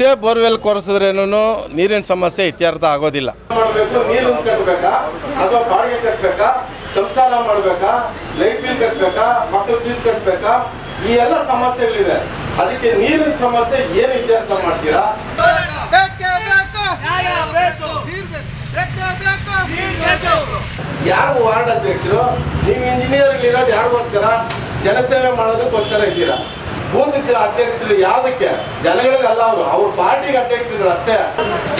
ಎಷ್ಟೇ ಬೋರ್ವೆಲ್ ಕೊರೆಸಿದ್ರೇನು ನೀರಿನ ಸಮಸ್ಯೆ ಇತ್ಯರ್ಥ ಆಗೋದಿಲ್ಲ. ಸಂಸಾರ ಮಾಡಬೇಕಾ? ಲೈಟ್ ಬಿಲ್ ಕಟ್ಟಬೇಕಾ ಮಕ್ಕಳ ಫೀಸ್ ಕಟ್ಟಬೇಕಾ ಈ ಎಲ್ಲ ಸಮಸ್ಯೆಗಳಿದೆ. ಅದಕ್ಕೆ ನೀರಿನ ಸಮಸ್ಯೆ ಏನು ಇತ್ಯರ್ಥ ಮಾಡ್ತೀರಾ? ಯಾರು ವಾರ್ಡ್ ಅಧ್ಯಕ್ಷರು? ನೀವು ಇಂಜಿನಿಯರ್ ಇರೋದು ಯಾರಿಗೋಸ್ಕರ? ಜನಸೇವೆ ಮಾಡೋದಕ್ಕೋಸ್ಕರ ಇದ್ದೀರಾ? ಬೂತ್ ಅಧ್ಯಕ್ಷರು ಯಾವುದಕ್ಕೆ? ಜನಗಳಿಗಲ್ಲ ಅವರು ಅವ್ರ ಪಾರ್ಟಿಗೆ ಅಧ್ಯಕ್ಷರು ಅಷ್ಟೇ.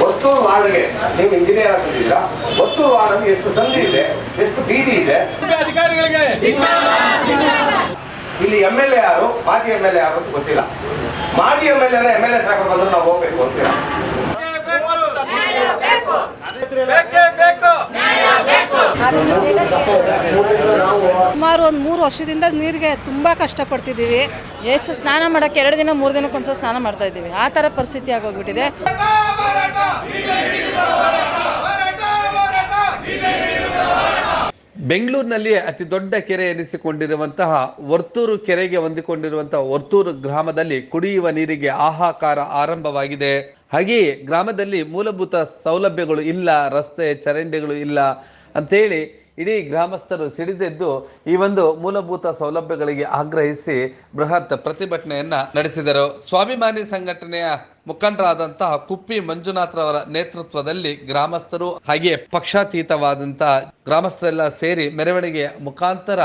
ಒತ್ತೂರು ವಾರ್ಡ್ಗೆ ನೀವು ಇಂಜಿನಿಯರ್ ಆಗಿದ್ದೀರಾ? ಒತ್ತೂರು ವಾರ್ಡ್ ಎಷ್ಟು ಸಂಧಿ ಇದೆ ಎಷ್ಟು ಬೀದಿ ಇದೆ? ಅಧಿಕಾರಿಗಳಿಗೆ! ಇಲ್ಲಿ ಎಂ ಎಲ್ ಎ ಯಾರು ಮಾಜಿ ಎಂ ಎಲ್ ಎ ಯಾರು ಅಂತ ಗೊತ್ತಿಲ್ಲ. ಮಾಜಿ M L A M L A ಸಾಕು ಬಂದ್ರೆ ನಾವು ಹೋಗ್ಬೇಕು ಅಂತೀರಾ? ಬೇಕೇ! ಬೇಕು! ಸುಮಾರು ಒಂದು ಮೂರು ವರ್ಷದಿಂದ ನೀರಿಗೆ ತುಂಬ ಕಷ್ಟಪಡ್ತಿದ್ದೀವಿ. ಎಷ್ಟು ಸ್ನಾನ ಮಾಡೋಕ್ಕೆ ಎರಡು ದಿನ, ಮೂರು ದಿನಕ್ಕೊಂದ್ಸಲ ಸ್ನಾನ ಮಾಡ್ತಾ ಇದ್ದೀವಿ. ಆ ಥರ ಪರಿಸ್ಥಿತಿ ಆಗೋಗ್ಬಿಟ್ಟಿದೆ. ಬೆಂಗಳೂರಿನಲ್ಲಿ ಅತಿ ದೊಡ್ಡ ಕೆರೆ ಎನಿಸಿಕೊಂಡಿರುವಂತಹ ವರ್ತೂರು ಕೆರೆಗೆ ಹೊಂದಿಕೊಂಡಿರುವಂತಹ ವರ್ತೂರು ಗ್ರಾಮದಲ್ಲಿ ಕುಡಿಯುವ ನೀರಿಗೆ ಆಹಾಕಾರ ಆರಂಭವಾಗಿದೆ. ಹಾಗೆಯೇ ಗ್ರಾಮದಲ್ಲಿ ಮೂಲಭೂತ ಸೌಲಭ್ಯಗಳು ಇಲ್ಲ, ರಸ್ತೆ ಚರಂಡಿಗಳು ಇಲ್ಲ ಅಂತೇಳಿ ಇಡೀ ಗ್ರಾಮಸ್ಥರು ಸಿಡಿದೆದ್ದು ಈ ಒಂದು ಮೂಲಭೂತ ಸೌಲಭ್ಯಗಳಿಗೆ ಆಗ್ರಹಿಸಿ ಬೃಹತ್ ಪ್ರತಿಭಟನೆಯನ್ನ ನಡೆಸಿದರು. ಸ್ವಾಭಿಮಾನಿ ಸಂಘಟನೆಯ ಮುಖಂಡರಾದಂತಹ ಕುಪ್ಪಿ ಮಂಜುನಾಥ್ರವರ ನೇತೃತ್ವದಲ್ಲಿ ಗ್ರಾಮಸ್ಥರು ಹಾಗೆಯೇ ಪಕ್ಷಾತೀತವಾದಂತಹ ಗ್ರಾಮಸ್ಥರೆಲ್ಲ ಸೇರಿ ಮೆರವಣಿಗೆ ಮುಖಾಂತರ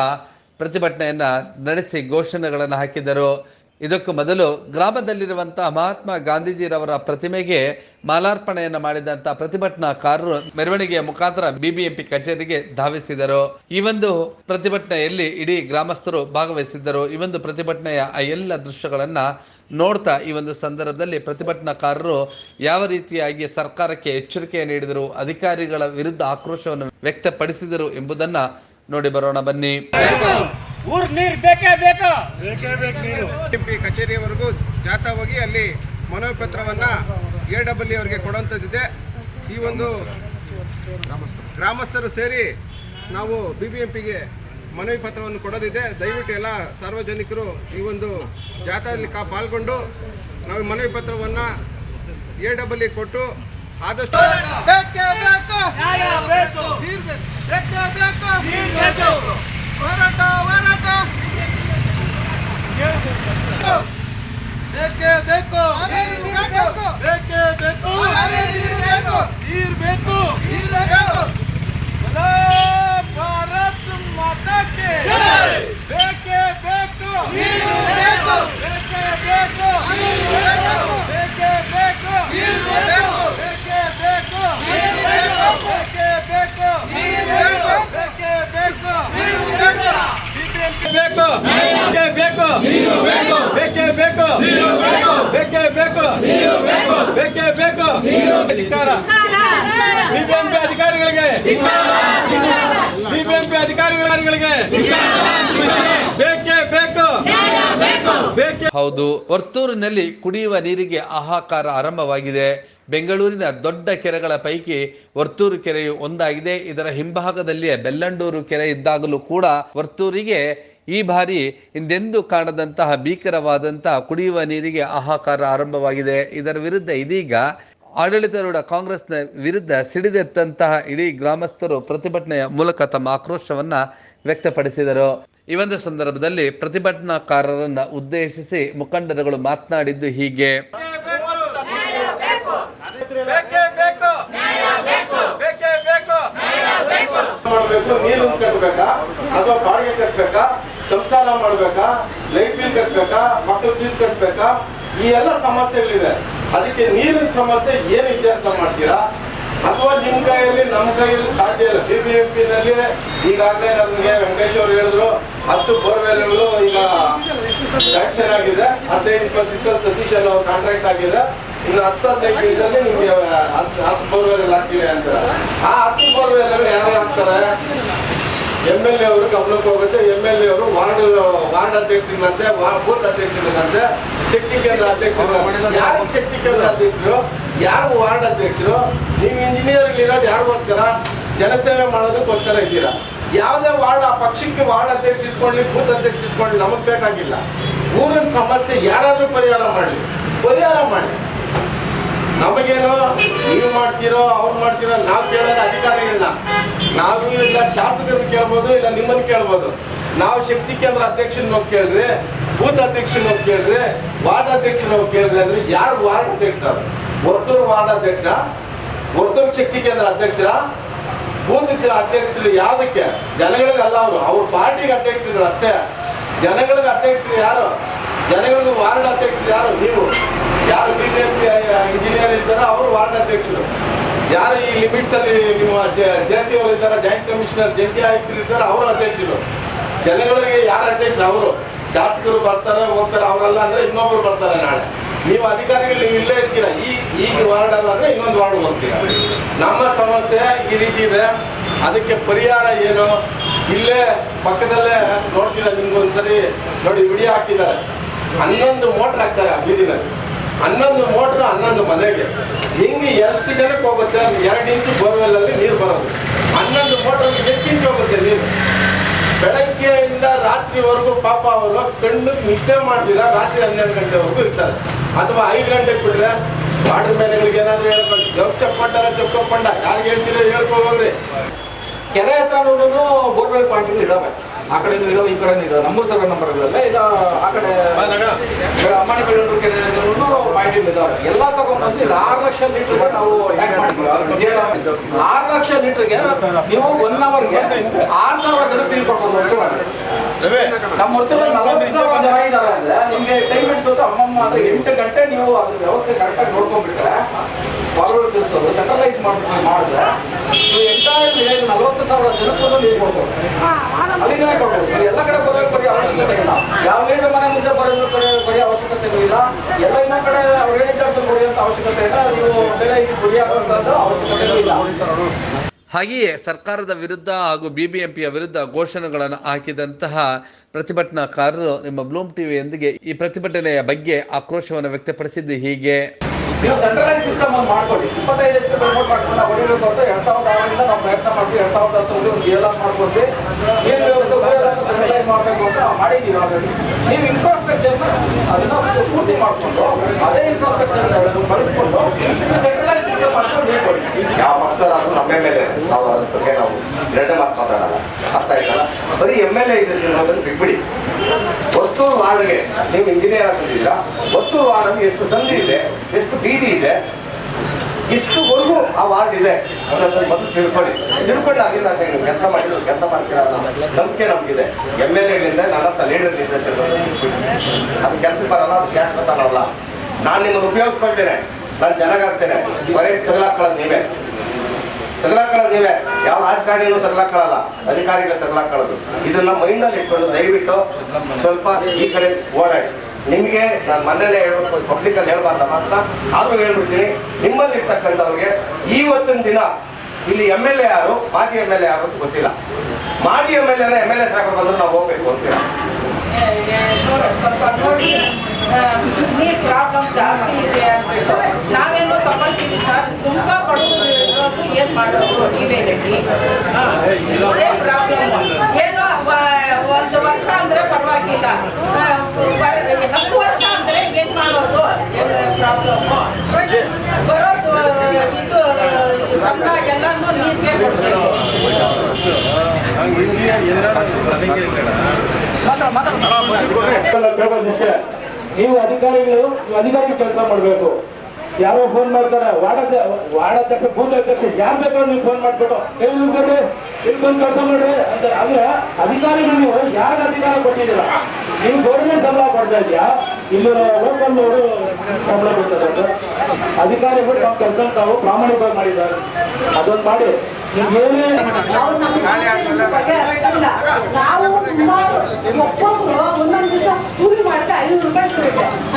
ಪ್ರತಿಭಟನೆಯನ್ನ ನಡೆಸಿ ಘೋಷಣೆಗಳನ್ನು ಹಾಕಿದರು. ಇದಕ್ಕೂ ಮೊದಲು ಗ್ರಾಮದಲ್ಲಿರುವಂತಹ ಮಹಾತ್ಮ ಗಾಂಧೀಜಿರವರ ಪ್ರತಿಮೆಗೆ ಮಾಲಾರ್ಪಣೆಯನ್ನು ಮಾಡಿದಂತಹ ಪ್ರತಿಭಟನಾಕಾರರು ಮೆರವಣಿಗೆಯ ಮುಖಾಂತರ ಬಿಬಿಎಂಪಿ ಕಚೇರಿಗೆ ಧಾವಿಸಿದರು. ಈ ಒಂದು ಪ್ರತಿಭಟನೆಯಲ್ಲಿ ಇಡೀ ಗ್ರಾಮಸ್ಥರು ಭಾಗವಹಿಸಿದ್ದರು. ಈ ಒಂದು ಪ್ರತಿಭಟನೆಯ ಆ ಎಲ್ಲ ದೃಶ್ಯಗಳನ್ನ ನೋಡ್ತಾ ಈ ಒಂದು ಸಂದರ್ಭದಲ್ಲಿ ಪ್ರತಿಭಟನಾಕಾರರು ಯಾವ ರೀತಿಯಾಗಿ ಸರ್ಕಾರಕ್ಕೆ ಎಚ್ಚರಿಕೆ ನೀಡಿದರು, ಅಧಿಕಾರಿಗಳ ವಿರುದ್ಧ ಆಕ್ರೋಶವನ್ನು ವ್ಯಕ್ತಪಡಿಸಿದರು ಎಂಬುದನ್ನ ನೋಡಿ ಬರೋಣ ಬನ್ನಿ. ಊರ್ ನೀರ್ ಬೇಕೇ ಬೇಕು. ಎಂಪಿ ಕಚೇರಿಯವರೆಗೂ ಜಾಥಾ ಹೋಗಿ ಅಲ್ಲಿ ಮನವಿ ಪತ್ರವನ್ನು ಎ ಡಬ್ಲ್ಯೂ ಅವರಿಗೆ ಕೊಡುವಂಥದ್ದಿದೆ ಈ ಒಂದು ಗ್ರಾಮಸ್ಥರು ಸೇರಿ ನಾವು ಬಿ ಬಿ ಎಂ ಪಿಗೆ ಮನವಿ ಪತ್ರವನ್ನು ಕೊಡೋದಿದೆ. ದಯವಿಟ್ಟು ಎಲ್ಲ ಸಾರ್ವಜನಿಕರು ಈ ಒಂದು ಜಾಥಾದಲ್ಲಿ ಕಾ ಪಾಲ್ಗೊಂಡು ನಾವು ಮನವಿ ಪತ್ರವನ್ನು ಎ ಡಬ್ಲ್ಯೂ ಕೊಟ್ಟು ಆದಷ್ಟು ಬೇಕೇ ಬೇಕು. ಹೋರಾಟ ಹೋರಾಟ. ಬೇಕೇ ಬೇಕು ಬೇಕು. ಬೇಕೇ ನೀರು ಬೇಕು. ನೀರು ಬೇಕು ನೀರು ಬೇಕು. ಭಾರತ್ ಮಾತಾ ಕೆ ಬೇಕೇ ಬೇಕು ನೀರು ಬೇಕು ಬೇಕೇ ಬೇಕು ನೀರು ಬೇಕು ಬೇಕೇ ಬೇಕು ನೀರು ಬೇಕು ಬೇಕೇ ಬೇಕು ನೀರು ಬೇಕು ಬೇಕೇ ಬೇಕು ನೀರು ಬೇಕು ಬೇಕೇ ಬೇಕು ನೀರು ಬೇಕು ಬಿಬಿಎಂಪಿ ಬೇಕು ಬೇಕೇ ಬೇಕು ಬೇಕೇ ಬೇಕು ಬೇಕೇ ಬೇಕು ಬೇಕೇ ಬೇಕು ಅಧಿಕಾರ ಬಿಬಿಎಂಪಿ ಅಧಿಕಾರಿಗಳಿಗೆ ಬಿಬಿಎಂಪಿ ಅಧಿಕಾರಿಗಳಿಗೆ ಬೇಕೇ ಬೇಕು ಬೇಕೇ ಹೌದು. ವರ್ತೂರಿನಲ್ಲಿ ಕುಡಿಯುವ ನೀರಿಗೆ ಆಹಾಕಾರ ಆರಂಭವಾಗಿದೆ. ಬೆಂಗಳೂರಿನ ದೊಡ್ಡ ಕೆರೆಗಳ ಪೈಕಿ ವರ್ತೂರು ಕೆರೆಯು ಒಂದಾಗಿದೆ. ಇದರ ಹಿಂಭಾಗದಲ್ಲಿಯೇ ಬೆಲ್ಲಂಡೂರು ಕೆರೆ ಇದ್ದಾಗಲೂ ಕೂಡ ವರ್ತೂರಿಗೆ ಈ ಬಾರಿ ಹಿಂದೆಂದೂ ಕಾಣದಂತಹ ಭೀಕರವಾದಂತಹ ಕುಡಿಯುವ ನೀರಿಗೆ ಆಹಾಕಾರ ಆರಂಭವಾಗಿದೆ. ಇದರ ವಿರುದ್ಧ ಇದೀಗ ಆಡಳಿತಾರೂಢ ಕಾಂಗ್ರೆಸ್ನ ವಿರುದ್ಧ ಸಿಡಿದೆತ್ತಂತಹ ಇಡೀ ಗ್ರಾಮಸ್ಥರು ಪ್ರತಿಭಟನೆಯ ಮೂಲಕ ತಮ್ಮ ಆಕ್ರೋಶವನ್ನ ವ್ಯಕ್ತಪಡಿಸಿದರು. ಈ ಒಂದು ಸಂದರ್ಭದಲ್ಲಿ ಪ್ರತಿಭಟನಾಕಾರರನ್ನ ಉದ್ದೇಶಿಸಿ ಮುಖಂಡರುಗಳು ಮಾತನಾಡಿದ್ದು ಹೀಗೆ. ನೀರು ಕಟ್ಟಬೇಕಾ ಅಥವಾ ಬಾಡಿಗೆ ಕಟ್ಟಬೇಕಾ ಸಂಸಾರ ಮಾಡ್ಬೇಕಾ ಲೈಟ್ ಬಿಲ್ ಕಟ್ಬೇಕಾ ಮಕ್ಕಳ ಫೀಸ್ ಕಟ್ಬೇಕಾ ಈ ಎಲ್ಲ ಸಮಸ್ಯೆಗಳಿದೆ. ಅದಕ್ಕೆ ನೀರಿನ ಸಮಸ್ಯೆ ಏನು ಇತ್ಯರ್ಥ ಮಾಡ್ತೀರಾ? ಅಥವಾ ನಿಮ್ಮ ಕೈಯಲ್ಲಿ ನಮ್ಮ ಕೈಯಲ್ಲಿ ಸಾಧ್ಯ ಇಲ್ಲ. ಬಿ ಬಿ ಎಂ ಪಿನಲ್ಲಿ ಈಗಾಗಲೇ ನಮಗೆ ವೆಂಕಟೇಶ್ ಅವರು ಹೇಳಿದ್ರು, ಹತ್ತು ಬೋರ್ವೆಲ್ಗಳು ಈಗ ಸ್ಯಾಂಕ್ಷನ್ ಆಗಿದೆ. ಹದಿನೈದು ಇಪ್ಪತ್ತು ದಿವಸ ಸತೀಶ್ ಅವ್ರ ಕಾಂಟ್ರಾಕ್ಟ್ ಆಗಿದೆ. ಇನ್ನು ಹತ್ತು ಹದಿನೈದು ದಿವಸದಲ್ಲಿ ನಿಮಗೆ ಹತ್ತು ಬೋರ್ವೆಲ್ ಹಾಕ್ತೀವಿ ಅಂತ ಆ ಹತ್ತು ಬೋರ್ವೆಲ್ ಯಾರು ಹಾಕ್ತಾರೆ? ಎಂ ಎಲ್ ಎ ಅವರು ಗಮನಕ್ಕೆ ಹೋಗುತ್ತೆ. ಎಂ ಎಲ್ ಎ ಅವರು ವಾರ್ಡ್ ವಾರ್ಡ್ ಅಧ್ಯಕ್ಷರಿಗಂತೆ ಬೂತ್ ಅಧ್ಯಕ್ಷರಿಗಂತೆ, ಶಕ್ತಿ ಕೇಂದ್ರ ಅಧ್ಯಕ್ಷರು ಯಾರು ಶಕ್ತಿ ಕೇಂದ್ರ ಅಧ್ಯಕ್ಷರು? ಯಾರು ವಾರ್ಡ್ ಅಧ್ಯಕ್ಷರು? ನೀವು ಇಂಜಿನಿಯರ್ ಇರೋದು ಯಾರಿಗೋಸ್ಕರ? ಜನಸೇವೆ ಮಾಡೋದಕ್ಕೋಸ್ಕರ ಇದ್ದೀರಾ? ಯಾವುದೇ ವಾರ್ಡ್, ಆ ಪಕ್ಷಕ್ಕೆ ವಾರ್ಡ್ ಅಧ್ಯಕ್ಷ ಇಟ್ಕೊಳ್ಳಿ, ಬೂತ್ ಅಧ್ಯಕ್ಷ ಇಟ್ಕೊಳ್ಳಿ, ನಮಗೆ ಬೇಕಾಗಿಲ್ಲ. ಊರಿನ ಸಮಸ್ಯೆ ಯಾರಾದರೂ ಪರಿಹಾರ ಮಾಡಲಿ. ಪರಿಹಾರ ಮಾಡಿ ನಮಗೇನು, ನೀವು ಮಾಡ್ತೀರೋ, ಅವ್ರು ಮಾಡ್ತೀರೋ, ನಾವು ಕೇಳೋದು ಅಧಿಕಾರಿಗಳನ್ನ ನಾವು ಇಲ್ಲ ಶಾಸಕರು ಕೇಳ್ಬೋದು, ಇಲ್ಲ ನಿಮ್ಮನ್ನು ಕೇಳ್ಬೋದು. ನಾವು ಶಕ್ತಿ ಕೇಂದ್ರ ಅಧ್ಯಕ್ಷನ ಹೋಗಿ ಕೇಳ್ರಿ, ಬೂತ್ ಅಧ್ಯಕ್ಷನ ಹೋಗಿ ಕೇಳ್ರಿ, ವಾರ್ಡ್ ಅಧ್ಯಕ್ಷನ ಹೋಗಿ ಕೇಳ್ರಿ ಅಂದ್ರೆ ಯಾರು ವಾರ್ಡ್ ಅಧ್ಯಕ್ಷ ವರ್ತೂರು ವಾರ್ಡ್ ಅಧ್ಯಕ್ಷ ವರ್ತೂರು ಶಕ್ತಿ ಕೇಂದ್ರ ಅಧ್ಯಕ್ಷರ ಬೂತ್ ಅಧ್ಯಕ್ಷರು ಯಾವುದಕ್ಕೆ? ಜನಗಳಿಗಲ್ಲ ಅವರು, ಅವ್ರ ಪಾರ್ಟಿಗೆ ಅಧ್ಯಕ್ಷರು ಅಷ್ಟೇ. ಜನಗಳಿಗೆ ಅಧ್ಯಕ್ಷರು ಯಾರು? ಜನಗಳಿಗೆ ವಾರ್ಡ್ ಅಧ್ಯಕ್ಷರು ಯಾರು? ನೀವು. ಯಾರು ಬಿ ಜೆ ಪಿ ಇಂಜಿನಿಯರ್ ಇರ್ತಾರೋ ಅವರು ವಾರ್ಡ್ ಅಧ್ಯಕ್ಷರು. ಯಾರು ಈ ಲಿಮಿಟ್ಸ್ ಅಲ್ಲಿ ನಿಮ್ಮ ಜೆ ಸಿ ಅವರು ಇದ್ದಾರೆ ಜಾಯಿಂಟ್ ಕಮಿಷನರ್ ಜಂಟಿ ಆಯುಕ್ತರು ಇರ್ತಾರೆ ಅವರು ಅಧ್ಯಕ್ಷರು. ಜನಗಳಿಗೆ ಯಾರು ಅಧ್ಯಕ್ಷರು? ಅವರು. ಶಾಸಕರು ಬರ್ತಾರೆ ಹೋಗ್ತಾರೆ ಅವರಲ್ಲ ಅಂದ್ರೆ ಇನ್ನೊಬ್ರು ಬರ್ತಾರೆ ನಾಳೆ. ನೀವು ಅಧಿಕಾರಿಗಳು ನೀವು ಇಲ್ಲೇ ಇರ್ತೀರ? ಈ ಈಗ ವಾರ್ಡ್ ಅಲ್ಲ ಇನ್ನೊಂದು ವಾರ್ಡ್ ಹೋಗ್ತೀರ? ನಮ್ಮ ಸಮಸ್ಯೆ ಈ ರೀತಿ ಇದೆ. ಅದಕ್ಕೆ ಪರಿಹಾರ ಏನು? ಇಲ್ಲೇ ಪಕ್ಕದಲ್ಲೇ ನೋಡ್ತೀರ ನಿಮ್ಗೊಂದ್ಸರಿ ನೋಡಿ, ವಿಡಿಯೋ ಹಾಕಿದ್ದಾರೆ. ಹನ್ನೊಂದು ಮೋಟ್ರ್ ಹಾಕ್ತಾರೆ ಆ ಬೀದಿನಲ್ಲಿ. ಹನ್ನೊಂದು ಮೋಟ್ರ್ ಹನ್ನೊಂದು ಮನೆಗೆ. ಹಿಂಗೆ ಎಷ್ಟು ಜನಕ್ಕೆ ಹೋಗುತ್ತೆ? ಎರಡು ಇಂಚು ಬೋರ್ವೆಲ್ ಅಲ್ಲಿ ನೀರು ಬರೋದು. ಹನ್ನೊಂದು ಮೋಟ್ರ್ ಎಷ್ಟು ಇಂಚು ಹೋಗುತ್ತೆ ನೀರು? ಬೆಳಗ್ಗೆಯಿಂದ ರಾತ್ರಿವರೆಗೂ ಪಾಪ ಅವರು ಕಣ್ಣು ನಿದ್ದೆ ಮಾಡ್ತಿಲ್ಲ ರಾತ್ರಿ ಹನ್ನೆರಡು ಗಂಟೆವರೆಗೂ ಇರ್ತಾರೆ. ಅಥವಾ ಐದು ಗಂಟೆಗೆ ಬಿಟ್ರೆ ವಾಟರ್ ಮ್ಯಾನ್ಗಳಿಗೆ ಏನಾದರೂ ಹೇಳ್ಬೇಕು ಜಗ್ ಚಪ್ಪಟ್ಟಾರ ಚಪ್ಪಂಡ ಯಾರಿಗೆ ಹೇಳ್ತೀರ ಹೇಳ್ಕೊಂಡ್ರಿ ಕೆರೆ ಹತ್ರ ಬೋರ್ವೆಲ್ ಪಾಯಿಂಟ್ಸ್ ಇದಾವೆ. ಆ ಕಡೆ ಇದಾವೆ ಈ ಕಡೆ ಇದೆ ನಂಬರ್ ಸರ್ವೆ ನಂಬರ್ಗಳೆಲ್ಲ ಇದು ಆ ಕಡೆ ಅಮ್ಮನಿ ಬೆಳ್ಳೂರು ಪಾಯಿಂಟ್ ಇದಾವೆ. ಎಲ್ಲ ತಗೊಂಡ್ಬಂದು ಇದು ಆರು ಲಕ್ಷ ಲೀಟರ್ ನಾವು ಟ್ಯಾಂಕ್ ಮಾಡಿದ್ವಿ ಆರು ಲಕ್ಷ ಲೀಟರ್ಗೆ ನೀವು ಒನ್ ಅವರ್ಗೆ ಆರು ಸಾವಿರ ಜನ ಫೀಲ್ ಕೊಡ್ಬೋದು ಹೊರತು ನಮ್ಮ ಹೊರತು ನಲವತ್ತು ಸಾವಿರ ಜನ ಇದ್ದಾರೆ ಅಂದ್ರೆ ನಿಮಗೆ ಟೈಮ್ ಇಡ್ಸೋದು ಅಮ್ಮಮ್ಮ ಅಂದ್ರೆ ಎಂಟು ಗಂಟೆ ನೀವು ಅದ್ರ ವ್ಯವಸ್ಥೆ ಕರೆಕ್ಟಾಗಿ ನೋಡ್ಕೊಂಡ್ಬಿಟ್ರೆ ಫಾರ್ವರ್ಡ್ ತಿಳಿಸೋದು ಸೆಟಲೈಸ್ ಮಾಡಿ ಮಾಡಿದ್ರೆ ನೀವು ಎಂಟೈರ್ ವಿಲೇಜ್ ನಲವತ್ತು ಸಾವಿರ ಜನಕ್ಕೂ ನೀರು ಕೊಡ್ಬೋದು. ಅಲ್ಲಿಗೆ ಕೊಡ್ಬೋದು. ನೀವು ಎಲ್ಲ ಕಡೆ ಬರೋಕೆ ಬರೀ ಅವಶ್ಯಕತೆ ಇಲ್ಲ. ಯಾವ ಹೇಳಿದ ಮನೆ ಮುಂದೆ ಬರೋದ್ರ ಕಡೆ ಬರೀ ಅವಶ್ಯಕತೆ ಇಲ್ಲ. ಎಲ್ಲ ಇನ್ನ ಕಡೆ ಅವ್ರು ಹೇಳಿದ್ದಕ್ಕೆ ಬರೆಯುವಂಥ ಅವಶ್ಯಕತೆ ಇಲ್ಲ. ನೀವು ಬೇರೆ ಇಲ್ಲಿ ಬರೆಯುವಂಥದ್ದು ಅವಶ್ಯಕತೆ ಇಲ್ಲ. ಹಾಗೆಯೇ ಸರ್ಕಾರದ ವಿರುದ್ಧ ಹಾಗೂ ಬಿ ಬಿ ಎಂ ಪಿಯ ವಿರುದ್ಧ ಘೋಷಣೆಗಳನ್ನು ಹಾಕಿದಂತಹ ಪ್ರತಿಭಟನಾಕಾರರು ನಿಮ್ಮ ಬ್ಲೂಮ್ ಟಿವಿಯೊಂದಿಗೆ ಈ ಪ್ರತಿಭಟನೆಯ ಬಗ್ಗೆ ಆಕ್ರೋಶವನ್ನು ವ್ಯಕ್ತಪಡಿಸಿದ್ದು ಹೀಗೆ. ಸಿಸ್ಟಮ್ ಮಾಡ್ಕೊಂಡು ಅದೇ ಇನ್ಫ್ರಾಸ್ಟ್ರಕ್ಚರ್ ಬಳಸ್ಕೊಂಡು ಯಾವ ಪಕ್ಷದವರಾದ್ರೂ ನಮ್ಮ ಎಂ ಎಲ್ ಎ ನಾವು ಅದ್ರ ಬಗ್ಗೆ ನಾವು ಎರಡೇ ಮಾತು ಮಾತಾಡಲ್ಲ. ಅರ್ಥ ಆಯ್ತಲ್ಲ? ಬರೀ ಎಂ ಎಲ್ ಎ ಇದೆ ಅನ್ನೋದನ್ನು ಬಿಟ್ಬಿಡಿ. ಒತ್ತೂರು ವಾರ್ಡ್ಗೆ ನೀವು ಇಂಜಿನಿಯರ್ ಆಗಿದ್ದೀರಾ ಒತ್ತೂರು ವಾರ್ಡಲ್ಲಿ ಎಷ್ಟು ಸಂಧಿ ಇದೆ, ಎಷ್ಟು ಬೀದಿ ಇದೆ, ಇಷ್ಟುವರೆಗೂ ಆ ವಾರ್ಡ್ ಇದೆ ಅನ್ನೋದನ್ನ ಮೊದಲು ತಿಳ್ಕೊಳ್ಳಿ. ಆಗಿಲ್ಲ ನಾವು ಕೆಲಸ ಮಾಡಿದ್ರು, ಕೆಲಸ ಮಾಡ್ತೀರಾ ಅನ್ನೋ ನಂಬಿಕೆ ನಮಗಿದೆ. ಎಂ ಎಲ್ ಎಗಳಿಂದ ನನ್ನ ಹತ್ರ ಲೀಡರ್ ಇದೆ ಅದು ಕೆಲಸ ಬರಲ್ಲ, ಅದು ಶಾಶ್ವತನಲ್ಲ ನಾನು ನಿಮ್ಮನ್ನು ಉಪಯೋಗಿಸ್ಕೊಳ್ತೇನೆ. ನಾನು ಚೆನ್ನಾಗಾಗ್ತೇನೆ ಬರೀ ತಗಲಾಕೊಳ್ಳೋದು ನೀವೇ. ತಗಲಾಕೊಳ್ಳೋದು ನೀವೇ. ಯಾವ ರಾಜಕಾರಣಿನೂ ತಗಲಾಕೊಳ್ಳಲ್ಲ ಅಧಿಕಾರಿಗಳು ತಗಲಾಕೊಳ್ಳೋದು ಇದನ್ನ ಮೈಂಡಲ್ಲಿ ಇಟ್ಕೊಂಡು ದಯವಿಟ್ಟು ಸ್ವಲ್ಪ ಈ ಕಡೆ ಓಡಾಡಿ. ನಿಮಗೆ ನಾನು ಮೊನ್ನೆನೇ ಹೇಳ್ಬೇಕು ಪಬ್ಲಿಕಲ್ಲಿ ಹೇಳ್ಬಾರ್ದ ಮಾತ್ರ ಆದರೂ ಹೇಳ್ಬಿಡ್ತೀನಿ. ನಿಮ್ಮಲ್ಲಿ ಇರ್ತಕ್ಕಂಥವ್ರಿಗೆ ಇವತ್ತಿನ ದಿನ ಇಲ್ಲಿ ಎಂ ಎಲ್ ಎ ಯಾರು, ಮಾಜಿ ಎಂ ಎಲ್ ಎ ಯಾರು ಗೊತ್ತಿಲ್ಲ. ಮಾಜಿ ಎಂ ಎಲ್ ಎನ ಎಂ ಎಲ್ ಎ ಸಾಕು ಬಂದ್ರೆ ನಾವು ಹೋಗ್ಬೇಕು ಅಂತೀರಾ ನೋಡಿ ನೀರು ಪ್ರಾಬ್ಲಮ್ ಜಾಸ್ತಿ ಇದೆ ಅಂದ್ಬಿಟ್ಟು ತಗೊಳ್ತೀವಿ ಸರ್. ತುಂಬ ಬಡವರು ಏನು ಮಾಡೋದು? ನೀವೇ ಹೇಳಿ. ಒಳ್ಳೆ ಪ್ರಾಬ್ಲಮ್ ಏನೋ ಒಂದು ವರ್ಷ ಅಂದರೆ ಪರವಾಗಿಲ್ಲ. ಹತ್ತು ವರ್ಷ ಅಂದರೆ ಏನು ಮಾಡೋದು? ಪ್ರಾಬ್ಲಮ್ಮು ಬರೋದು, ಇದು ಸಂಬಳ ಎಲ್ಲನೂ ನೀರಿಗೆ ಕೊಡಬೇಕು. ನೀವು ಅಧಿಕಾರಿಗಳು ಅಧಿಕಾರಿ ಕೆಲಸ ಮಾಡಬೇಕು. ಯಾರೋ ಫೋನ್ ಮಾಡ್ತಾರೆ ವಾರ್ಡ್ ವಾರ್ಡ್ ಫೋನ್ ಅಧ್ಯಕ್ಷ ಯಾರು ಬೇಕಾದ್ರೂ ನೀವು ಫೋನ್ ಮಾಡ್ಬಿಟ್ಟು ಏನು ಇಲ್ಲಿ ಬಂದು ಕೆಲಸ ಮಾಡ್ರಿ ಅಂತ. ಅಂದ್ರೆ ಅಧಿಕಾರಿಗಳು ನೀವು, ಯಾರಿಗೆ ಅಧಿಕಾರ ಕೊಟ್ಟಿದ್ದೀರ? ನೀವು ಗೌರ್ಮೆಂಟ್ ಸಂಬಳ ಕೊಡ್ತಾ ಇದೆಯಾ ಇಲ್ಲಿ ಲೋಕಲ್ ಅವರು ಸಂಬಳ ಕೊಡ್ತಾರೆ. ಅಧಿಕಾರಿಗಳು ನಾವು ಕೆಲಸ ತಾವು ಪ್ರಾಮಾಣಿಕವಾಗಿ ಮಾಡಿದ್ದಾರೆ. ಅದೊಂದು ಮಾಡಿ. ನೀವು ಒಂದೊಂದು ದಿವಸ ಕೂಲಿ ಮಾಡ್ತಾ ಐನೂರು ರೂಪಾಯಿ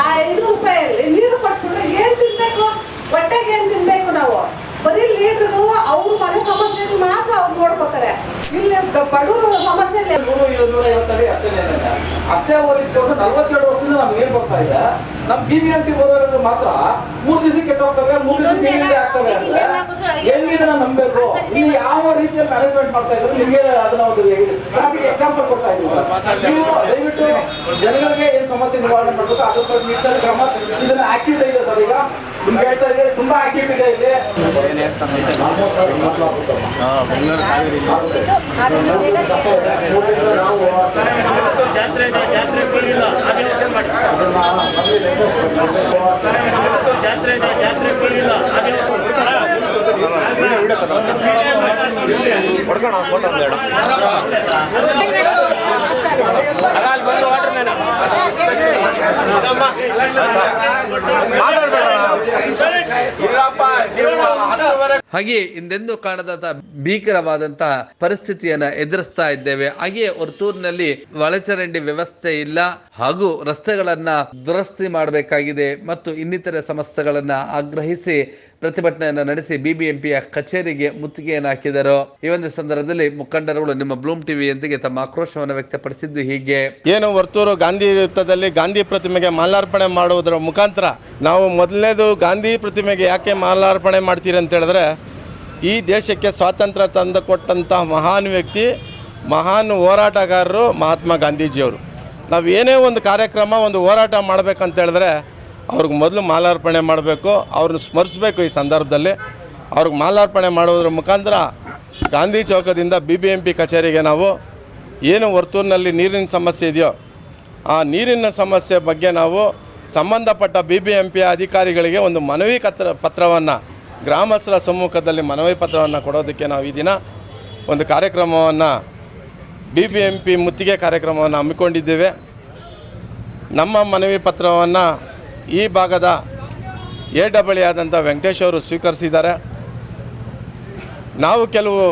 ಆ ಐನೂರು ರೂಪಾಯಲ್ಲಿ ನೀರು ಕೊಟ್ಬಿಟ್ರೆ ಏನ್ ತಿನ್ಬೇಕು ಹೊಟ್ಟೆಗೆ ಏನ್ ತಿನ್ಬೇಕು ನಾವು ಬರೀ ಲೀಡ್ರು ಅವ್ರ ಮನೆ ಸಮಸ್ಯೆ ಮಾತ್ರ ಅವ್ರು ನೋಡ್ಕೋತಾರೆ. ಇಲ್ಲಿ ಬಡವರ ಸಮಸ್ಯೆ ಇಲ್ಲ. ನೂರು ನೂರ ಐವತ್ತಲ್ಲಿ ಅಷ್ಟೇ ಓದಿದ್ದು ಅಷ್ಟೇ ನಲವತ್ತೆರಡು ವರ್ಷದಿಂದ ನಮ್ಗೆ ಏನ್ ಬರ್ತಾ ಇದೆ? ನಮ್ ಬಿ ಬಿ ಎಂ ಪಿ ಓದೋರು ಮಾತ್ರ ಮೂರ್ ದಿವಸ ಕೆಟ್ಟ ಹೋಗ್ತವೆ ಮೂರ್ ದಿವಸ ಬೀದಿಗೆ ಆಗ್ತವೆ ಅಂದ್ರೆ ನಂಬೇಕು ನೀವು ಯಾವ ರೀತಿಯ ಮ್ಯಾನೇಜ್ಮೆಂಟ್ ಮಾಡ್ತಾ ಇದ್ರು? ನಿಮಗೆ ಅದನ್ನ ಒಂದು ಎಕ್ಸಾಂಪಲ್ ಕೊಡ್ತಾ ಇದ್ದೀವಿ ಸರ್. ನೀವು ದಯವಿಟ್ಟು ಜನಗಳಿಗೆ ಏನ್ ಸಮಸ್ಯೆ ನಿವಾರಣೆ ಮಾಡ್ಬೇಕು ಅದ್ರ ನಿಟ್ಟಿನಲ್ಲಿ ಕ್ರಮ ಇದನ್ನ ಆಕ್ಟಿವ್ ಇದೆ ಸರ್ ಈಗ. ನಿಮ್ಗೆ ಹೇಳ್ತಾ ತುಂಬಾ ಆಕ್ಟಿವ್ ಇದೆ ಇಲ್ಲಿ ಜಾತ್ರೆ ಇದೆ ಜಾತ್ರೆ ಬೀಳಿಲ್ಲ ಹಾಗೆ ಮಾಡಿ ಜಾತ್ರೆ ಇದೆ ಜಾತ್ರೆ ಬೀಳಿಲ್ಲ ಹಾಗೆ ಇಲ್ಲಪ್ಪ ಹತ್ತುವರೆ ಹಾಗೆ ಹಿಂದೆಂದೂ ಕಾಣದಂತ ಭೀಕರವಾದಂತಹ ಪರಿಸ್ಥಿತಿಯನ್ನ ಎದುರಿಸ್ತಾ ಇದ್ದೇವೆ. ಹಾಗೆಯೇ ಹೊರತೂರಿನಲ್ಲಿ ಒಳಚರಂಡಿ ವ್ಯವಸ್ಥೆ ಇಲ್ಲ. ಹಾಗೂ ರಸ್ತೆಗಳನ್ನ ದುರಸ್ತಿ ಮಾಡಬೇಕಾಗಿದೆ. ಮತ್ತು ಇನ್ನಿತರೆ ಸಮಸ್ಯೆಗಳನ್ನ ಆಗ್ರಹಿಸಿ ಪ್ರತಿಭಟನೆಯನ್ನ ನಡೆಸಿ ಬಿಬಿಎಂಪಿಯ ಕಚೇರಿಗೆ ಮುತ್ತಿಗೆಯನ್ನು ಹಾಕಿದರು. ಈ ಒಂದು ಸಂದರ್ಭದಲ್ಲಿ ಮುಖಂಡರುಗಳು ನಿಮ್ಮ ಬ್ಲೂಮ್ ಟಿವಿಯೊಂದಿಗೆ ತಮ್ಮ ಆಕ್ರೋಶವನ್ನು ವ್ಯಕ್ತಪಡಿಸಿದ್ದು ಹೀಗೆ. ಏನು ವರ್ತೂರು ಗಾಂಧಿ ವೃತ್ತದಲ್ಲಿ ಗಾಂಧಿ ಪ್ರತಿಮೆಗೆ ಮಾಲಾರ್ಪಣೆ ಮಾಡುವುದರ ಮುಖಾಂತರ ನಾವು ಮೊದಲನೇದು ಗಾಂಧಿ ಪ್ರತಿಮೆಗೆ ಯಾಕೆ ಮಾಲಾರ್ಪಣೆ ಮಾಡ್ತೀರಿ ಅಂತ ಹೇಳಿದ್ರೆ ಈ ದೇಶಕ್ಕೆ ಸ್ವಾತಂತ್ರ್ಯ ತಂದು ಕೊಟ್ಟಂತಹ ಮಹಾನ್ ವ್ಯಕ್ತಿ, ಮಹಾನ್ ಹೋರಾಟಗಾರರು ಮಹಾತ್ಮ ಗಾಂಧೀಜಿಯವರು. ನಾವು ಏನೇ ಒಂದು ಕಾರ್ಯಕ್ರಮ, ಒಂದು ಹೋರಾಟ ಮಾಡಬೇಕಂತ ಹೇಳಿದ್ರೆ ಅವ್ರಿಗೆ ಮೊದಲು ಮಾಲಾರ್ಪಣೆ ಮಾಡಬೇಕು, ಅವ್ರನ್ನ ಸ್ಮರಿಸಬೇಕು ಈ ಸಂದರ್ಭದಲ್ಲಿ. ಅವ್ರಿಗೆ ಮಾಲಾರ್ಪಣೆ ಮಾಡೋದ್ರ ಮುಖಾಂತರ ಗಾಂಧಿ ಚೌಕದಿಂದ ಬಿ ಬಿ ಎಂ ಪಿ ಕಚೇರಿಗೆ ನಾವು ಏನು ವರ್ತೂರಿನಲ್ಲಿ ನೀರಿನ ಸಮಸ್ಯೆ ಇದೆಯೋ, ಆ ನೀರಿನ ಸಮಸ್ಯೆ ಬಗ್ಗೆ ನಾವು ಸಂಬಂಧಪಟ್ಟ ಬಿ ಬಿ ಎಂ ಪಿ ಅಧಿಕಾರಿಗಳಿಗೆ ಒಂದು ಮನವಿ ಕತ್ರ, ಪತ್ರವನ್ನು ಗ್ರಾಮಸ್ಥರ ಸಮ್ಮುಖದಲ್ಲಿ ಮನವಿ ಪತ್ರವನ್ನು ಕೊಡೋದಕ್ಕೆ ನಾವು ಈ ದಿನ ಒಂದು ಕಾರ್ಯಕ್ರಮವನ್ನು ಬಿ ಬಿ ಎಂ ಪಿ ಮುತ್ತಿಗೆ ಕಾರ್ಯಕ್ರಮವನ್ನು ಹಮ್ಮಿಕೊಂಡಿದ್ದೇವೆ. ನಮ್ಮ ಮನವಿ ಪತ್ರವನ್ನು ಈ ಭಾಗದ ಎ ಡಬಲ್ ಆದಂಥ ವೆಂಕಟೇಶ್ ಅವರು ಸ್ವೀಕರಿಸಿದ್ದಾರೆ. ನಾವು ಕೆಲವು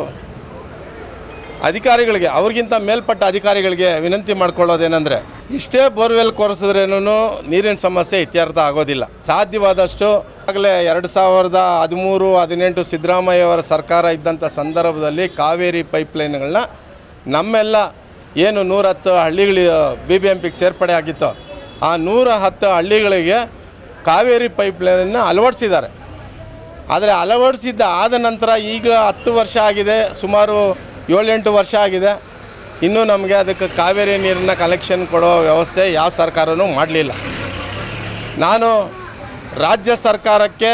ಅಧಿಕಾರಿಗಳಿಗೆ, ಅವ್ರಿಗಿಂತ ಮೇಲ್ಪಟ್ಟ ಅಧಿಕಾರಿಗಳಿಗೆ ವಿನಂತಿ ಮಾಡ್ಕೊಳ್ಳೋದೇನೆಂದರೆ, ಇಷ್ಟೇ ಬೋರ್ವೆಲ್ ಕೊರೆಸಿದ್ರೇನೂ ನೀರಿನ ಸಮಸ್ಯೆ ಇತ್ಯರ್ಥ ಆಗೋದಿಲ್ಲ. ಸಾಧ್ಯವಾದಷ್ಟು ಆಗಲೇ ಎರಡು ಸಾವಿರದ ಹದಿಮೂರು, ಹದಿನೆಂಟು ಸಿದ್ದರಾಮಯ್ಯವರ ಸರ್ಕಾರ ಇದ್ದಂಥ ಸಂದರ್ಭದಲ್ಲಿ ಕಾವೇರಿ ಪೈಪ್ಲೈನ್ಗಳನ್ನ ನಮ್ಮೆಲ್ಲ ಏನು ನೂರ ಹತ್ತು ಹಳ್ಳಿಗಳು ಬಿ ಬಿ ಎಂ ಪಿಗೆ ಸೇರ್ಪಡೆ ಆಗಿತ್ತು, ಆ ನೂರ ಹತ್ತು ಹಳ್ಳಿಗಳಿಗೆ ಕಾವೇರಿ ಪೈಪ್ಲೈನನ್ನು ಅಳವಡಿಸಿದ್ದಾರೆ. ಆದರೆ ಅಳವಡಿಸಿದ್ದ ಆದ ನಂತರ ಈಗ ಹತ್ತು ವರ್ಷ ಆಗಿದೆ, ಸುಮಾರು ಏಳೆಂಟು ವರ್ಷ ಆಗಿದೆ. ಇನ್ನೂ ನಮಗೆ ಅದಕ್ಕೆ ಕಾವೇರಿ ನೀರನ್ನ ಕಲೆಕ್ಷನ್ ಕೊಡೋ ವ್ಯವಸ್ಥೆ ಯಾವ ಸರ್ಕಾರನೂ ಮಾಡಲಿಲ್ಲ. ನಾನು ರಾಜ್ಯ ಸರ್ಕಾರಕ್ಕೆ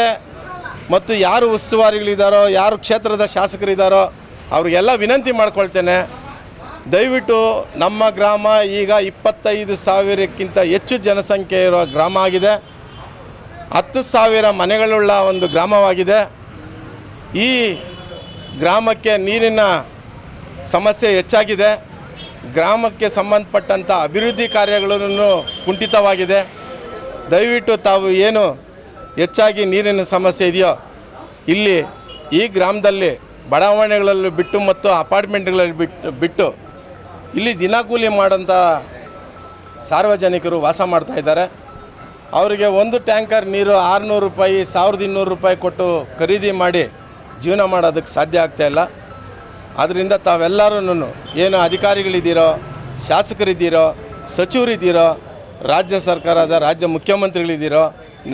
ಮತ್ತು ಯಾರು ಉಸ್ತುವಾರಿಗಳಿದ್ದಾರೋ ಯಾರು ಕ್ಷೇತ್ರದ ಶಾಸಕರಿದ್ದಾರೋ ಅವ್ರಿಗೆಲ್ಲ ವಿನಂತಿ ಮಾಡ್ಕೊಳ್ತೇನೆ. ದಯವಿಟ್ಟು ನಮ್ಮ ಗ್ರಾಮ ಈಗ ಇಪ್ಪತ್ತೈದು ಸಾವಿರಕ್ಕಿಂತ ಹೆಚ್ಚು ಜನಸಂಖ್ಯೆ ಇರುವ ಗ್ರಾಮ ಆಗಿದೆ. ಹತ್ತು ಸಾವಿರ ಮನೆಗಳುಳ್ಳ ಒಂದು ಗ್ರಾಮವಾಗಿದೆ. ಈ ಗ್ರಾಮಕ್ಕೆ ನೀರಿನ ಸಮಸ್ಯೆ ಹೆಚ್ಚಾಗಿದೆ. ಗ್ರಾಮಕ್ಕೆ ಸಂಬಂಧಪಟ್ಟಂಥ ಅಭಿವೃದ್ಧಿ ಕಾರ್ಯಗಳನ್ನು ಕುಂಠಿತವಾಗಿದೆ. ದಯವಿಟ್ಟು ತಾವು ಏನು ಹೆಚ್ಚಾಗಿ ನೀರಿನ ಸಮಸ್ಯೆ ಇದೆಯೋ, ಇಲ್ಲಿ ಈ ಗ್ರಾಮದಲ್ಲಿ ಬಡಾವಣೆಗಳಲ್ಲಿ ಬಿಟ್ಟು ಮತ್ತು ಅಪಾರ್ಟ್ಮೆಂಟ್ಗಳಲ್ಲಿ ಬಿಟ್ಟು ಬಿಟ್ಟು ಇಲ್ಲಿ ದಿನಕೂಲಿ ಮಾಡೋಂಥ ಸಾರ್ವಜನಿಕರು ವಾಸ ಮಾಡ್ತಾ ಇದ್ದಾರೆ. ಅವರಿಗೆ ಒಂದು ಟ್ಯಾಂಕರ್ ನೀರು ಆರುನೂರು ರೂಪಾಯಿ, ಸಾವಿರದ ಇನ್ನೂರು ರೂಪಾಯಿ ಕೊಟ್ಟು ಖರೀದಿ ಮಾಡಿ ಜೀವನ ಮಾಡೋದಕ್ಕೆ ಸಾಧ್ಯ ಆಗ್ತಾಯಿಲ್ಲ ಆದ್ದರಿಂದ ತಾವೆಲ್ಲರೂ ಏನು ಅಧಿಕಾರಿಗಳಿದ್ದೀರೋ, ಶಾಸಕರಿದ್ದೀರೋ, ಸಚಿವರಿದ್ದೀರೋ, ರಾಜ್ಯ ಸರ್ಕಾರದ ರಾಜ್ಯ ಮುಖ್ಯಮಂತ್ರಿಗಳಿದ್ದೀರೋ,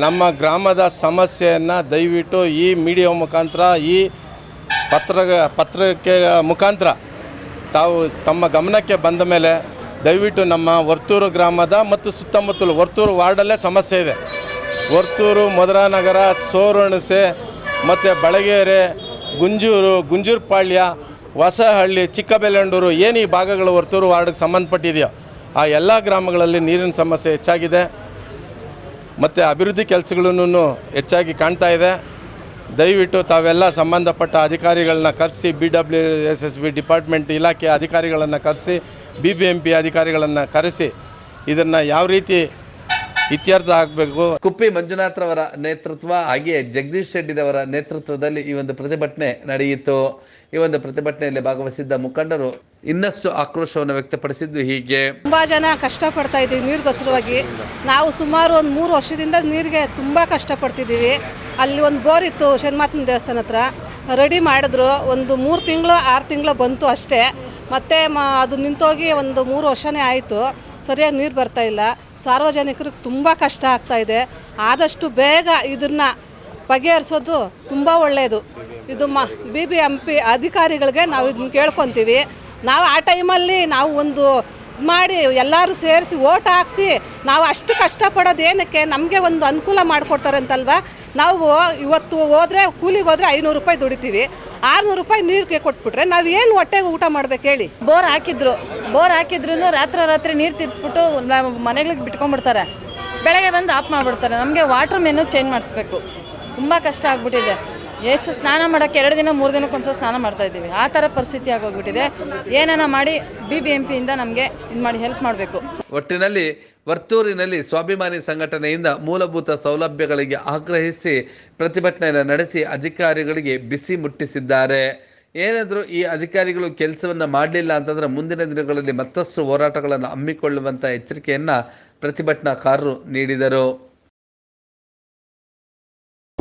ನಮ್ಮ ಗ್ರಾಮದ ಸಮಸ್ಯೆಯನ್ನು ದಯವಿಟ್ಟು ಈ ಮೀಡಿಯಾ ಮುಖಾಂತರ, ಈ ಪತ್ರ, ಪತ್ರಕ್ಕೆ ಮುಖಾಂತರ ತಾವು ತಮ್ಮ ಗಮನಕ್ಕೆ ಬಂದ ಮೇಲೆ ದಯವಿಟ್ಟು ನಮ್ಮ ವರ್ತೂರು ಗ್ರಾಮದ ಮತ್ತು ಸುತ್ತಮುತ್ತಲು ವರ್ತೂರು ವಾರ್ಡಲ್ಲೇ ಸಮಸ್ಯೆ ಇದೆ. ವರ್ತೂರು ಮಧುರಾನಗರ ಸೋರಣಸೆ, ಮತ್ತು ಬಳಗೇರೆ, ಗುಂಜೂರು ಗುಂಜೂರುಪಾಳ್ಯ ಹೊಸಹಳ್ಳಿ ಚಿಕ್ಕಬೆಲ್ಲಂಡೂರು ಏನು ಈ ಭಾಗಗಳು ವರ್ತೂರು ವಾರ್ಡ್ಗೆ ಸಂಬಂಧಪಟ್ಟಿದೆಯೋ, ಆ ಎಲ್ಲ ಗ್ರಾಮಗಳಲ್ಲಿ ನೀರಿನ ಸಮಸ್ಯೆ ಹೆಚ್ಚಾಗಿದೆ. ಮತ್ತು ಅಭಿವೃದ್ಧಿ ಕೆಲಸಗಳನ್ನು ಹೆಚ್ಚಾಗಿ ಕಾಣ್ತಾ ಇದೆ. ದಯವಿಟ್ಟು ತಾವೆಲ್ಲ ಸಂಬಂಧಪಟ್ಟ ಅಧಿಕಾರಿಗಳನ್ನ ಕರೆಸಿ B W S S B department ಇಲಾಖೆ ಅಧಿಕಾರಿಗಳನ್ನು ಕರೆಸಿ ಬಿ ಬಿ ಎಂ ಪಿ ಅಧಿಕಾರಿಗಳನ್ನು ಕರೆಸಿ, ಇದನ್ನು ಯಾವ ರೀತಿ ಇತ್ಯರ್ಥ ಆಗಬೇಕು. ಕುಪ್ಪಿ ಮಂಜುನಾಥ್ರವರ ನೇತೃತ್ವ ಹಾಗೆಯೇ ಜಗದೀಶ್ ಶೆಟ್ಟಿರವರ ನೇತೃತ್ವದಲ್ಲಿ ಈ ಒಂದು ಪ್ರತಿಭಟನೆ ನಡೆಯಿತು. ಈ ಒಂದು ಪ್ರತಿಭಟನೆಯಲ್ಲಿ ಭಾಗವಹಿಸಿದ್ದ ಮುಖಂಡರು ಇನ್ನಷ್ಟು ಆಕ್ರೋಶವನ್ನು ವ್ಯಕ್ತಪಡಿಸಿದ್ದು ಹೀಗೆ. ತುಂಬಾ ಜನ ಕಷ್ಟಪಡ್ತಾ ಇದ್ದೀವಿ ನೀರಿಗೋಸ್ಕರವಾಗಿ ನಾವು ಸುಮಾರು ಒಂದು ಮೂರು ವರ್ಷದಿಂದ ನೀರಿಗೆ ತುಂಬಾ ಕಷ್ಟಪಡ್ತಿದ್ದೀವಿ. ಅಲ್ಲಿ ಒಂದು ಬೋರ್ ಇತ್ತು ಶನ್ಮಾತನ ದೇವಸ್ಥಾನ ಹತ್ರ. ರೆಡಿ ಮಾಡಿದ್ರು. ಒಂದು ಮೂರು ತಿಂಗಳು ಆರು ತಿಂಗಳು ಬಂತು ಅಷ್ಟೇ. ಮತ್ತೆ ಮ ಅದು ನಿಂತೋಗಿ ಒಂದು ಮೂರು ವರ್ಷನೇ ಆಯಿತು. ಸರಿಯಾಗಿ ನೀರು ಬರ್ತಾ ಇಲ್ಲ. ಸಾರ್ವಜನಿಕರಿಗೆ ತುಂಬ ಕಷ್ಟ ಆಗ್ತಾ ಇದೆ. ಆದಷ್ಟು ಬೇಗ ಇದನ್ನು ಬಗೆಹರಿಸೋದು ತುಂಬ ಒಳ್ಳೆಯದು ಇದು ಮ ಬಿ ಬಿ ಎಂ ಪಿ ಅಧಿಕಾರಿಗಳಿಗೆ ನಾವು ಇದನ್ನ ಕೇಳ್ಕೊತೀವಿ. ನಾವು ಆ ಟೈಮಲ್ಲಿ ನಾವು ಒಂದು ಮಾಡಿ ಎಲ್ಲರೂ ಸೇರಿಸಿ ಓಟ್ ಹಾಕ್ಸಿ ನಾವು ಅಷ್ಟು ಕಷ್ಟಪಡೋದು ಏನಕ್ಕೆ ನಮಗೆ ಒಂದು ಅನುಕೂಲ ಮಾಡಿಕೊಡ್ತಾರೆ ಅಂತಲ್ವ? ನಾವು ಇವತ್ತು ಹೋದರೆ, ಕೂಲಿಗೆ ಹೋದರೆ ಐನೂರು ರೂಪಾಯಿ ದುಡಿತೀವಿ. ಆರುನೂರು ರೂಪಾಯಿ ನೀರಿಗೆ ಕೊಟ್ಬಿಟ್ರೆ ನಾವು ಏನು ಹೊಟ್ಟೆಗೆ ಊಟ ಮಾಡ್ಬೇಕು ಹೇಳಿ? ಬೋರ್ ಹಾಕಿದ್ರು. ಬೋರ್ ಹಾಕಿದ್ರು ರಾತ್ರಿ ರಾತ್ರಿ ನೀರು ತಿರ್ಸ್ಬಿಟ್ಟು ನಾವು ಮನೆಗಳಿಗೆ ಬಿಟ್ಕೊಂಡ್ಬಿಡ್ತಾರೆ. ಬೆಳಗ್ಗೆ ಬಂದು ಆಫ್ ಮಾಡಿಬಿಡ್ತಾರೆ. ನಮಗೆ ವಾಟರ್ ಮೆನು ಚೇಂಜ್ ಮಾಡಿಸ್ಬೇಕು. ತುಂಬ ಕಷ್ಟ ಆಗ್ಬಿಟ್ಟಿದೆ. ಎಷ್ಟು ಸ್ನಾನ ಮಾಡೋಕ್ಕೆ ಎರಡು ದಿನ, ಮೂರು ದಿನಕ್ಕೊಂದ್ಸಲ ಸ್ನಾನ ಮಾಡ್ತಾ ಇದ್ದೀವಿ. ಆ ಥರ ಪರಿಸ್ಥಿತಿ ಆಗೋಗ್ಬಿಟ್ಟಿದೆ. ಏನಾನ ಮಾಡಿ ಬಿ ಬಿ ಎಂ ಪಿಯಿಂದ ನಮಗೆ ಇದು ಮಾಡಿ ಹೆಲ್ಪ್ ಮಾಡಬೇಕು. ಒಟ್ಟಿನಲ್ಲಿ ವರ್ತೂರಿನಲ್ಲಿ ಸ್ವಾಭಿಮಾನಿ ಸಂಘಟನೆಯಿಂದ ಮೂಲಭೂತ ಸೌಲಭ್ಯಗಳಿಗೆ ಆಗ್ರಹಿಸಿ ಪ್ರತಿಭಟನೆ ನಡೆಸಿ ಅಧಿಕಾರಿಗಳಿಗೆ ಬಿಸಿ ಮುಟ್ಟಿಸಿದ್ದಾರೆ. ಏನಾದರೂ ಈ ಅಧಿಕಾರಿಗಳು ಕೆಲಸವನ್ನು ಮಾಡಲಿಲ್ಲ ಅಂತಂದರೆ ಮುಂದಿನ ದಿನಗಳಲ್ಲಿ ಮತ್ತಷ್ಟು ಹೋರಾಟಗಳನ್ನು ಹಮ್ಮಿಕೊಳ್ಳುವಂಥ ಎಚ್ಚರಿಕೆಯನ್ನು ಪ್ರತಿಭಟನಾಕಾರರು ನೀಡಿದರು.